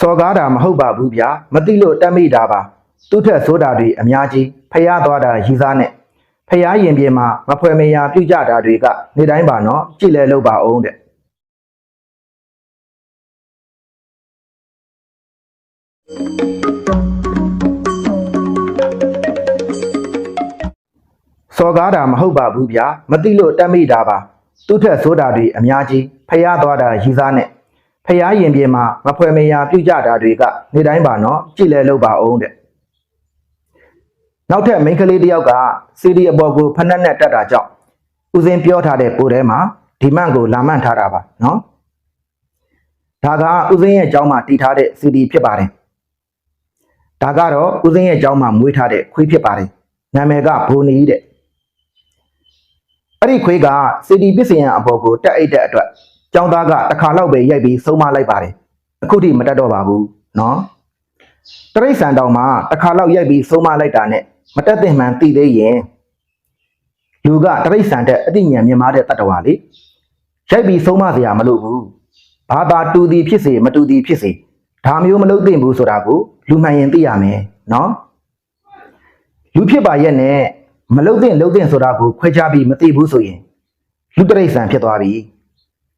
စော်ကားတာမဟုတ်ပါဘူးဗျာမသိလို့တက်မိတာပါသူ့ထက်ဆိုတာတွေအများကြီးဖျားသွားတာရီစားနဲ့ဖျားရင်ပြေမှာမဖွယ်မရာပြုတ်ကြတာတွေကနေတိုင်းပါနော်ကြည့်လဲလို့ပါအောင်တဲ့စော်ကားတာမဟုတ်ပါဘူးဗျာမသိလို့တက်မိတာပါသူ့ထက်ဆိုတာတွေအများကြီးဖျားသွားတာရီစားနဲ့ ဖျားရင်ပြေမှာမဖွယ်မရာပြုတ်ကြတာတွေကနေတိုင်းပါနော်ကြည့်လဲလို့ပါအောင်တဲ့နောက်ထပ်မိန်းကလေးတစ်ယောက်ကစီဒီအပေါ်ကိုဖက်နှက်နဲ့တက်တာကြောင့်ဦးစင်းပြောထားတဲ့ပိုထဲမှာဒီမန့်ကိုလာမန့်ထားတာပါနော်ဒါကဦးစင်းရဲ့အကြောင်းမှာတည်ထားတဲ့စီဒီဖြစ်ပါတယ်ဒါကတော့ဦးစင်းရဲ့အကြောင်းမှာမွေးထားတဲ့ခွေးဖြစ်ပါတယ်နာမည်ကဘိုနီတဲ့အဲ့ဒီခွေးကစီဒီပစ္စယံအပေါ်ကိုတက်အိတ်တဲ့အတွက် ကျောင်းသားကတစ်ခါတော့ပဲရိုက်ပြီးဆုံးမလိုက်ပါတယ်အခုထိမတက်တော့ပါဘူးနော် တရိษံတောင်မှာတစ်ခါလောက်ရိုက်ပြီးဆုံးမလိုက်တာနဲ့မတက်သင့်မှန်သိသေးရင်လူကတရိษံတဲ့အသိဉာဏ်မြင်မာတဲ့တတ္တဝါလေရိုက်ပြီးဆုံးမစရာမလိုဘူးဘာသာတူသည်ဖြစ်စေမတူသည်ဖြစ်စေဒါမျိုးမလုပ်သင့်ဘူးဆိုတာကိုလူမှန်ရင်သိရမယ်နော်လူဖြစ်ပါရဲ့နဲ့မလုပ်သင့်လုပ်သင့်ဆိုတာကိုခွဲခြားပြီးမသိဘူးဆိုရင်လူတရိษံဖြစ်သွားပြီ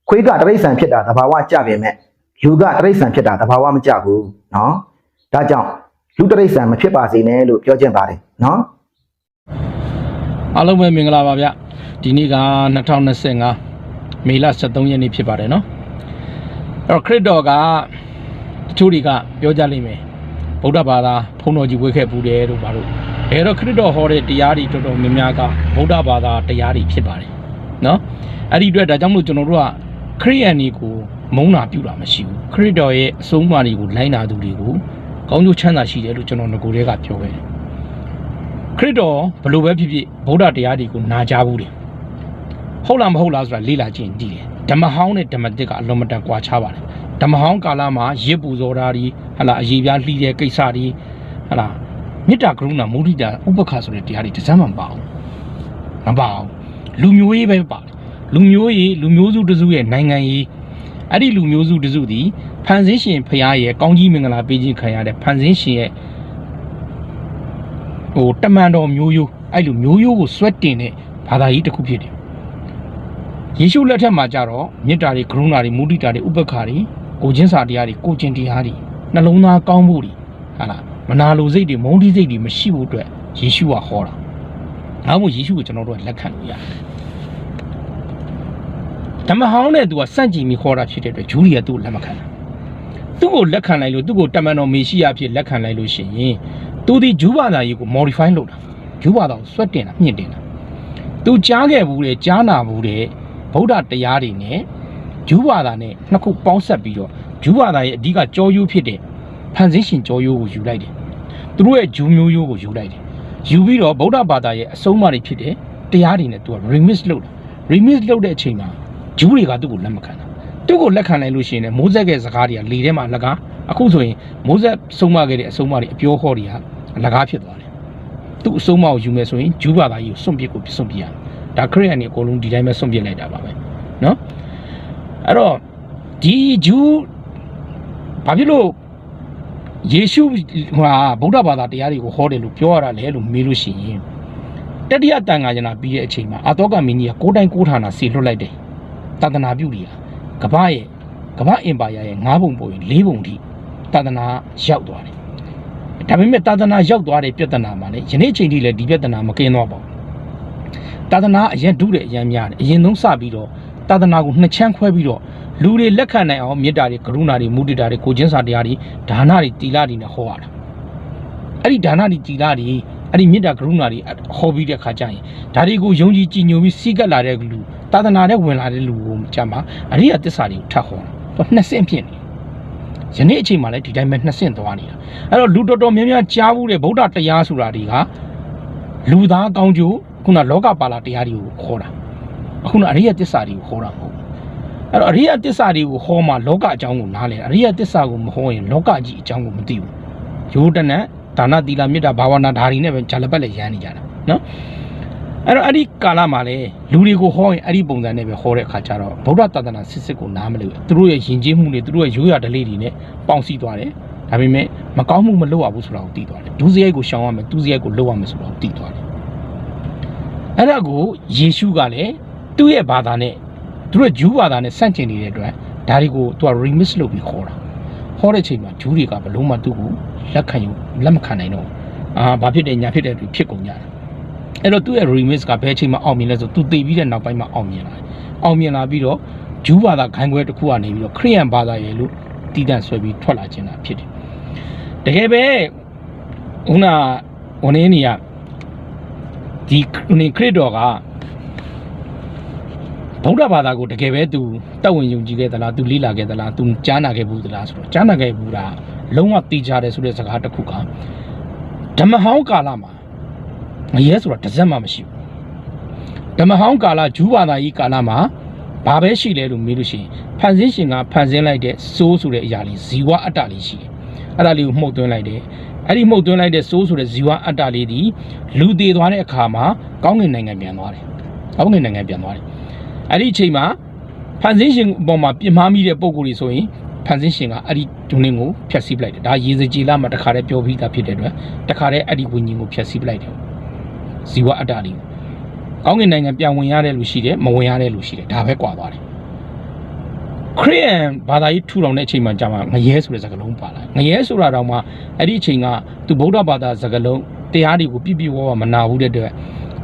ခွေးကတရိษံဖြစ်တာသဘာဝကြပြင်မဲ့လူကတရိษံဖြစ်တာသဘာဝမကြဘူးနော် ဒါကြောင့်လူတရိษံမဖြစ်ပါစေနဲ့လို့ပြောချင်ပါတယ်နော် အားလုံးပဲမင်္ဂလာပါဗျဒီနေ့က2025မေလ23ရက်နေ့ဖြစ်ပါတယ်နော်အဲ့တော့ခရစ်တော်ကတချို့တွေကပြောကြလိမ့်မယ်ဗုဒ္ဓဘာသာဖုံတော်ကြီးဝေခဲ့ဘူးတယ်လို့ပါလို့အဲတော့ခရစ်တော်ဟောတဲ့တရားတွေတော်တော်များများကဗုဒ္ဓဘာသာတရားတွေဖြစ်ပါတယ်နော်အဲ့ဒီအတွက်ဒါကြောင့်မလို့ကျွန်တော်တို့က ခရိယန်တွေကိုမုန်းတာပြုတာမရှိဘူးခရစ်တော်ရဲ့အဆုံးအမတွေကိုလိုင်းနာသူတွေကိုကောင်းကျိုးချမ်းသာရှိတယ်လို့ကျွန်တော်ငကိုယ်တည်းကပြောခဲ့တယ်ခရစ်တော်ဘလို့ပဲဖြစ်ဖြစ်ဗုဒ္ဓတရားတွေကိုနာကြားဘူးတယ်ဟုတ်လားမဟုတ်လားဆိုတာလေ့လာကြည့်ရင်သိတယ်ဓမ္မဟောင်းနဲ့ဓမ္မသစ်ကအလုံးမတန်ကွာခြားပါတယ်ဓမ္မဟောင်းကာလမှာရစ်ပူဇော်တာတွေဟလာအရေးပြားလှီးတဲ့ကိစ္စတွေဟလာမေတ္တာကရုဏာမုဒိတာဥပက္ခဆိုတဲ့တရားတွေတစ်စမ်းမှမပါဘူးမပါဘူးလူမျိုးရေးပဲပါတယ် လူမျိုးရေးလူမျိုးစုတစ်စုရဲ့နိုင်ငံရေးအဲ့ဒီလူမျိုးစုတစ်စုသည်ဖန်ဆင်းရှင်ဖရာရဲ့ကောင်းကြီးမင်္ဂလာပေးခြင်းခံရတဲ့ဖန်ဆင်းရှင်ရဲ့ဟိုတမန်တော်မျိုးရိုးအဲ့လိုမျိုးရိုးကိုစွဲတင်တဲ့ဘာသာကြီးတစ်ခုဖြစ်တယ်ယေရှုလက်ထက်မှာကြတော့မေတ္တာတွေကရုဏာတွေမုဒိတာတွေဥပက္ခာတွေကိုချင်းစာတရားတွေကိုချင်းတရားတွေနှလုံးသားကောင်းဖို့တွေဟာလားမနာလိုစိတ်တွေမုန်းတိစိတ်တွေမရှိဖို့အတွက်ယေရှုကဟောတာဒါမှမဟုတ်ယေရှုကိုကျွန်တော်တို့ကလက်ခံလို့ရတယ် ဓမ္မဟောင်းနဲ့သူကစန့်ကျင်ပြီးခေါ်တာဖြစ်တဲ့အတွက်ဂျူးရီကသူ့ကိုလက်မခံတာသူ့ကိုလက်ခံလိုက်လို့သူ့ကိုတမန်တော်မေရှိယဖြစ်လက်ခံလိုက်လို့ရှိရင်သူဒီဂျူးဘာသာရေးကို modify လုပ်တာဂျူးဘာသာကိုဆွတ်တင်တာမြင့်တင်တာသူကြားခဲ့ဘူးတဲ့ကြားနာဘူးတဲ့ဗုဒ္ဓတရားတွေနဲ့ဂျူးဘာသာနဲ့နှစ်ခုပေါင်းဆက်ပြီးတော့ဂျူးဘာသာရဲ့အဓိကကြောရိုးဖြစ်တဲ့ဖန်ဆင်းရှင်ကြောရိုးကိုယူလိုက်တယ်သူတို့ရဲ့ဂျူးမျိုးရိုးကိုယူလိုက်တယ်ယူပြီးတော့ဗုဒ္ဓဘာသာရဲ့အဆုံးအမတွေဖြစ်တဲ့တရားတွေနဲ့သူက remix လုပ်တာ remix လုပ်တဲ့အချိန်မှာ ဂျူးတွေကသူ့ကိုလက်မခံတာသူ့ကိုလက်ခံနိုင်လို့ရှိရင်လည်းမိုးဇက်ကရဲ့စကားတွေကလေထဲမှာလကားအခုဆိုရင်မိုးဇက်ဆုံးမခဲ့တဲ့အဆုံးမတွေအပြောဟော်တွေကလကားဖြစ်သွားတယ်သူ့အဆုံးမကိုယူမယ်ဆိုရင်ဂျူးဘာသာကြီးကိုစွန့်ပစ်ကိုစွန့်ပစ်ရဒါခရစ်ယာန်တွေအကုန်လုံးဒီတိုင်းပဲစွန့်ပစ်လိုက်တာပါပဲနော်အဲ့တော့ဒီဂျူးဘာဖြစ်လို့ယေရှုဟာဗုဒ္ဓဘာသာတရားတွေကိုဟောတယ်လို့ပြောရတာလေလို့မေးလို့ရှိရင်တတိယတန်ခါကျနာပြီးတဲ့အချိန်မှာအာတောကမင်းကြီးကကိုတိုင်ကိုဌာနာစီလွတ်လိုက်တယ် တသနာပြုတွေကကမ္ဘာရဲ့ကမ္ဘာအင်ပါယာရဲ့၅ဘုံပုံရင်၄ဘုံထိတသနာရောက်သွားတယ်ဒါပေမဲ့သာသနာရောက်သွားတဲ့ပြဿနာမှာလေယနေ့ချိန်ထိလည်းဒီပြဿနာမကင်းတော့ပါဘူးသာသနာအရင်ဒုတဲ့အရင်များတယ်အရင်ဆုံးစပြီးတော့သာသနာကိုနှစ်ချမ်းခွဲပြီးတော့လူတွေလက်ခံနိုင်အောင်မေတ္တာတွေကရုဏာတွေမုဒိတာတွေကိုချင်းစာတရားတွေဒါနတွေတီလာတွေနဲ့ဟောရတာအဲ့ဒီဒါနတွေတီလာတွေအဲ့ဒီမေတ္တာကရုဏာတွေဟောပြီးတဲ့ခါကျရင်ဒါတွေကိုယုံကြည်ကြည်ညိုပြီးစီးကပ်လာတဲ့လူ သာသနာနဲ့ဝင်လာတဲ့လူကိုကြမှာအရိယသစ္စာတွေကိုထပ်ဟောတာသူနှစ်ဆင့်ဖြစ်နေယနေ့အချိန်မှာလည်းဒီတိုင်းပဲနှစ်ဆင့်သွားနေတာအဲ့တော့လူတော်တော်များများကြားဘူးတဲ့ဗုဒ္ဓတရားဆိုတာတွေကလူသားကောင်းကျိုးခုနလောကပါလာတရားတွေကိုခေါ်တာအခုနအရိယတစ္ဆာတွေကိုခေါ်တာမဟုတ်ဘူးအဲ့တော့အရိယတစ္ဆာတွေကိုဟောမှလောကအကြောင်းကိုနားလည်အရိယတစ္ဆာကိုမဟောရင်လောကကြီးအကြောင်းကိုမသိဘူးရိုးတနက်ဒါနသီလမေတ္တာဘာဝနာဒါတွေနဲ့ပဲဂျာလပတ်လည်းရမ်းနေကြတာနော် အဲ့တော့အဲ့ဒီကာလမှာလေလူတွေကိုဟောရင်အဲ့ဒီပုံစံနဲ့ပဲဟောတဲ့အခါကျတော့ဗုဒ္ဓသာသနာစစ်စစ်ကိုနားမလည်ဘူးသူတို့ရဲ့ယဉ်ကျေးမှုတွေသူတို့ရဲ့ရိုးရာဓလေ့တွေနဲ့ပေါင်းစည်းသွားတယ်ဒါပေမဲ့မကောင်းမှုမလုပ်ရဘူးဆိုတာကိုသိသွားတယ်ဒုစရိုက်ကိုရှောင်ရမယ်သူစရိုက်ကိုလုပ်ရမယ်ဆိုတာကိုသိသွားတယ်အဲ့ဒါကိုယေရှုကလည်းသူ့ရဲ့ဘာသာနဲ့သူတို့ဂျူးဘာသာနဲ့ဆန့်ကျင်နေတဲ့အတွက်ဒါတွေကိုသူက remix လုပ်ပြီးခေါ်တာခေါ်တဲ့ချိန်မှာဂျူးတွေကဘယ်လုံးမှသူ့ကိုလက်ခံယူလက်မခံနိုင်တော့ဘူးအာဘာဖြစ်တယ်ညာဖြစ်တယ်သူဖြစ်ကုန်ကြတာ အဲ့တော့သူ့ရဲ့ remix ကဘယ်အချိန်မှအောင်မြင်လဲဆိုသူတည်ပြီးတဲ့နောက်ပိုင်းမှာအောင်မြင်လာတယ်။အောင်မြင်လာပြီးတော့ဂျူးဘာသာခိုင်းခွဲတစ်ခုကနေပြီးတော့ခရိယန်ဘာသာရဲ့လို့တည်တံ့ဆွဲပြီးထွက်လာခြင်းတာဖြစ်တယ်။တကယ်ပဲခုနဝန်နေနေရဒီနေခရစ်တော်ကဗုဒ္ဓဘာသာကိုတကယ်ပဲသူတက်ဝင်ယုံကြည်ခဲ့သလားသူလေ့လာခဲ့သလားသူကြားနာခဲ့ဘူးသလားဆိုတော့ကြားနာခဲ့ဘူးလားလုံးဝသိကြတယ်ဆိုတဲ့စကားတစ်ခုကဓမ္မဟောင်းကာလမှာ ငရဲဆိုတာတစ်စက်မှမရှိဘူးဓမ္မဟောင်းကာလဂျူးဘာသာကြီးကာလမှာဘာပဲရှိလဲလို့မေးလို့ရှိရင်ဖန်ဆင်းရှင်ကဖန်ဆင်းလိုက်တဲ့စိုးဆိုတဲ့အရာလေးဇီဝအတ္တလေးရှိတယ်အဲ့ဒါလေးကိုမှုတ်သွင်းလိုက်တယ်အဲ့ဒီမှုတ်သွင်းလိုက်တဲ့စိုးဆိုတဲ့ဇီဝအတ္တလေးဒီလူသေးသွားတဲ့အခါမှာကောင်းကင်နိုင်ငံပြန်သွားတယ်ကောင်းကင်နိုင်ငံပြန်သွားတယ်အဲ့ဒီအချိန်မှာဖန်ဆင်းရှင်အပေါ်မှာပြစ်မှားမိတဲ့ပုံကိုယ်တွေဆိုရင်ဖန်ဆင်းရှင်ကအဲ့ဒီဒုန်းင်းကိုဖျက်ဆီးပလိုက်တယ်ဒါရေစကြည်လာမှာတခါတည်းပြောပြီးသားဖြစ်တဲ့အတွက်တခါတည်းအဲ့ဒီဝိညာဉ်ကိုဖျက်ဆီးပလိုက်တယ် ဇီဝအတ္တလေးကောင်းကင်နိုင်ငံပြန်ဝင်ရတဲ့လူရှိတယ်မဝင်ရတဲ့လူရှိတယ်ဒါပဲကွာသွားတယ်ခရီးယန်ဘာသာရေးထူထောင်တဲ့အချိန်မှာကြာမှာငရဲဆိုတဲ့စကားလုံးပါလာငရဲဆိုတာတော့မှအဲ့ဒီအချိန်ကသူဗုဒ္ဓဘာသာစကားလုံးတရားတွေကိုပြပြဝဝမနာဘူးတဲ့အတွက်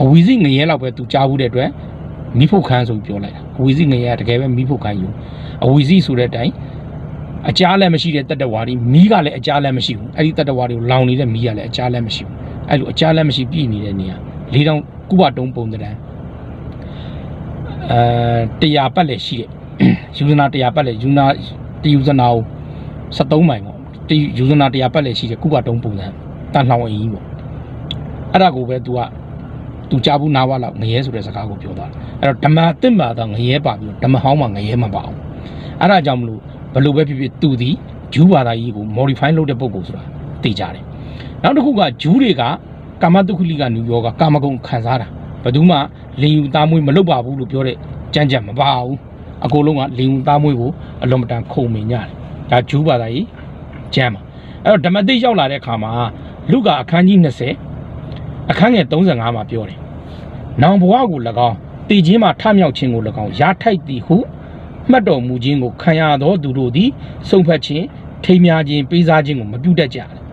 အဝီစီငရဲလောက်ပဲသူကြားဘူးတဲ့အတွက်မိဖို့ခန်းဆိုပြီးပြောလိုက်တာအဝီစီငရဲကတကယ်ပဲမိဖို့ခန်းယူအဝီစီဆိုတဲ့အတိုင်းအကြားလည်းမရှိတဲ့တတ္တဝါတွေမီးကလည်းအကြားလည်းမရှိဘူးအဲ့ဒီတတ္တဝါတွေကိုလောင်နေတဲ့မီးကလည်းအကြားလည်းမရှိဘူး အဲ့လိုအကြမ်းလည်းမရှိပြည့်နေတဲ့နေရာလေးတောင်ကုဘတုံးပုံတန်းအဲတရားပတ်လည်းရှိတဲ့ယူဇနာတရားပတ်လည်းယူနာတယူဇနာကို73မိုင်ပေါ့တယူဇနာတရားပတ်လည်းရှိတဲ့ကုဘတုံးပုံစံတန်လှောင်အင်းကြီးပေါ့အဲ့ဒါကိုပဲ तू က तू ကြားဘူးနားဝလောက်ငရဲဆိုတဲ့စကားကိုပြောသွားတယ်အဲ့တော့ဓမ္မအစ်မှာတော့ငရဲပါပြီးတော့ဓမ္မဟောင်းမှာငရဲမပါအောင်အဲ့ဒါကြောင့်မလို့ဘယ်လိုပဲဖြစ်ဖြစ်သူဒီဂျူးဘာသာကြီးကို modify လုပ်တဲ့ပုံကိုဆိုတာသိကြတယ် နောက်တစ်ခုကဂျူးတွေကကာမတုခုလိကနူယောကကာမဂုဏ်ခံစားတာဘယ်သူမှလင်ယူသားမွေးမလုပ်ပါဘူးလို့ပြောတဲ့ကြမ်းကြမ်းမပါဘူးအကုန်လုံးကလင်ယူသားမွေးကိုအလွန်မတန်ခုံမင်ကြတယ်ဒါဂျူးဘာသာကြီးကြမ်းပါအဲ့တော့ဓမ္မတိတ်ရောက်လာတဲ့အခါမှာလူကအခန်းကြီး20အခန်းငယ်35မှာပြောတယ်နောင်ဘဝကို၎င်းတည်ခြင်းမှာထမြောက်ခြင်းကို၎င်းရာထိုက်သည်ဟုမှတ်တော်မူခြင်းကိုခံရသောသူတို့သည်စုံဖက်ခြင်းထိမ်းများခြင်းပေးစားခြင်းကိုမပြုတတ်ကြတယ်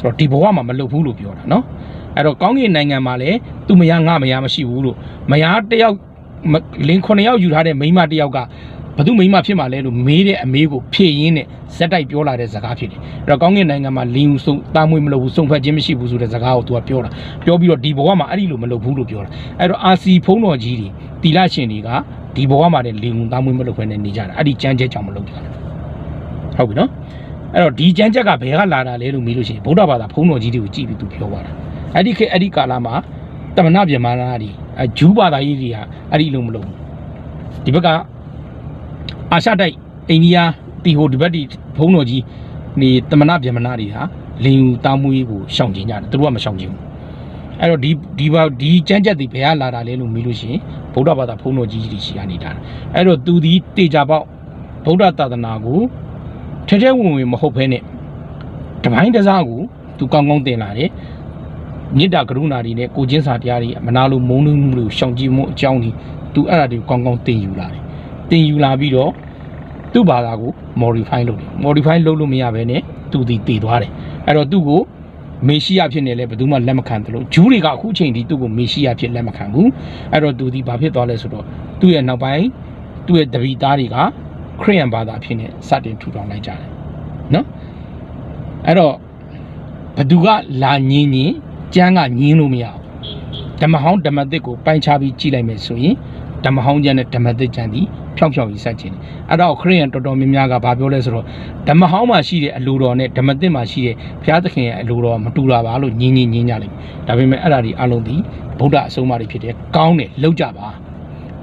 ဆိုတော့ဒီဘဝမှာမလုပ်ဘူးလို့ပြောတာเนาะအဲ့တော့ကောင်းကင်နိုင်ငံမှာလည်းသူမယားငါမယားမရှိဘူးလို့မယားတစ်ယောက်မလင်း9ယောက်ယူထားတဲ့မိန်းမတစ်ယောက်ကဘသူမိန်းမဖြစ်မှာလဲလို့မေးတဲ့အမေးကိုဖြည့်ရင်းနဲ့ဇက်တိုက်ပြောလာတဲ့စကားဖြစ်တယ်အဲ့တော့ကောင်းကင်နိုင်ငံမှာလင်းယူစုံတာမွေးမလုပ်ဘူးစုံဖက်ခြင်းမရှိဘူးဆိုတဲ့စကားကိုသူကပြောတာပြောပြီးတော့ဒီဘဝမှာအဲ့ဒီလိုမလုပ်ဘူးလို့ပြောတာအဲ့တော့အာစီဖုံးတော်ကြီးတွေတီလာရှင်တွေကဒီဘဝမှာလည်းလင်းယူတာမွေးမလုပ်ဘဲနဲ့နေကြတာအဲ့ဒီကြမ်းကြဲကြောင်မလုပ်ကြတာဟုတ်ပြီနော် အဲ့တော့ဒီကြမ်းချက်ကဘယ်ကလာတာလဲလို့မေးလို့ရှိရင်ဗုဒ္ဓဘာသာဘုန်းတော်ကြီးတွေကိုကြည့်ပြီးသူပြောသွားတာအဲ့ဒီခေတ်အဲ့ဒီကာလမှာတမနာပြန်မာနာတွေအဂျူးဘာသာကြီးတွေကအဲ့ဒီလိုမလုပ်ဘူးဒီဘက်ကအာရှတိုက်အိန္ဒိယတီဟိုဒီဘက်ဒီဘုန်းတော်ကြီးနေတမနာပြန်မာနာတွေဟာလင်ယူတာမွေးကိုရှောင်ကျင်ကြတယ်သူတို့ကမရှောင်ကျင်ဘူးအဲ့တော့ဒီဒီဘာဒီကြမ်းချက်တွေဘယ်ကလာတာလဲလို့မေးလို့ရှိရင်ဗုဒ္ဓဘာသာဘုန်းတော်ကြီးတွေရှိရနေတာအဲ့တော့သူဒီတေချာပေါက်ဗုဒ္ဓသာသနာကို ထဲထဲဝင်ဝင်မဟုတ်ဘဲနဲ့တပိုင်းတစားကိုသူကောင်းကောင်းတင်လာတယ်မေတ္တာကရုဏာတွေနဲ့ကိုချင်းစာတရားတွေမနာလိုမုန်းလို့မှုလို့ရှောင်ကြည်မှုအကြောင်းတွေသူအဲ့ဒါတွေကိုကောင်းကောင်းတင်ယူလာတယ်တင်ယူလာပြီးတော့သူ့ဘာသာကို modify လုပ်တယ် modify လုပ်လို့မရဘဲနဲ့သူဒီတည်သွားတယ်အဲ့တော့သူ့ကိုမေရှိယဖြစ်နေလဲဘယ်သူမှလက်မခံသလိုဂျူးတွေကအခုချိန်ထိသူ့ကိုမေရှိယဖြစ်လက်မခံဘူးအဲ့တော့သူဒီဘာဖြစ်သွားလဲဆိုတော့သူ့ရဲ့နောက်ပိုင်းသူ့ရဲ့တပည့်သားတွေက ခရိယန်ဘာသာဖြစ်နေစတင်ထူထောင်လိုက်ကြတယ်နော်အဲ့တော့ဘသူကလာညင်းညင်းကျမ်းကညင်းလို့မရဘူးဓမ္မဟောင်းဓမ္မသစ်ကိုပိုင်းခြားပြီးကြည့်လိုက်မယ်ဆိုရင်ဓမ္မဟောင်းကျမ်းနဲ့ဓမ္မသစ်ကျမ်းဒီဖြောင်းဖြောင်းကြီးစัจခြင်းတယ်အဲ့တော့ခရိယန်တော်တော်များများကဘာပြောလဲဆိုတော့ဓမ္မဟောင်းမှာရှိတဲ့အလိုတော်နဲ့ဓမ္မသစ်မှာရှိတဲ့ဘုရားသခင်ရဲ့အလိုတော်ကမတူတာပါလို့ညင်းညင်းညင်းကြလိမ့်မယ်ဒါပေမဲ့အဲ့ဒါဒီအလုံးဒီဗုဒ္ဓအဆုံးအမတွေဖြစ်တယ်ကောင်းတယ်လောက်ကြပါ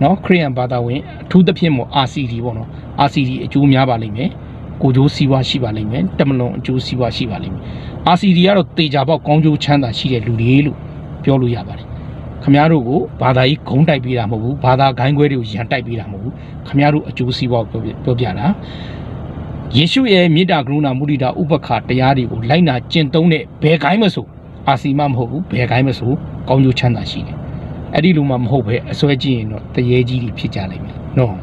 နော်ခရိယန်ဘာသာဝင်အထူးသဖြင့်မို့ RCD ပေါ့နော် RCD အကျိုးများပါလိမ့်မယ်ကိုကျိုးစီးပွားရှိပါလိမ့်မယ်တမလွန်အကျိုးစီးပွားရှိပါလိမ့်မယ် RCD ကတော့တေချာပေါက်ကောင်းကျိုးချမ်းသာရှိတဲ့လူတွေလို့ပြောလို့ရပါတယ်ခမည်းတော်ကိုဘာသာရေးဂုံးတိုက်ပေးတာမဟုတ်ဘူးဘာသာဂိုင်းခွဲတွေကိုရန်တိုက်ပေးတာမဟုတ်ဘူးခမည်းတော်အကျိုးစီးပွားကိုပြောပြပြောပြတာယေရှုရဲ့မေတ္တာကရုဏာမုဒိတာဥပက္ခတရားတွေကိုလိုက်နာကျင့်သုံးတဲ့ဘယ်ဂိုင်းမဆိုအာစီမမဟုတ်ဘူးဘယ်ဂိုင်းမဆိုကောင်းကျိုးချမ်းသာရှိတယ် အဲ့ဒီလိုမှမဟုတ်ပဲအစွဲကြည့်ရင်တော့တရေကြီးတွေဖြစ်ကြလိမ့်မယ်နော်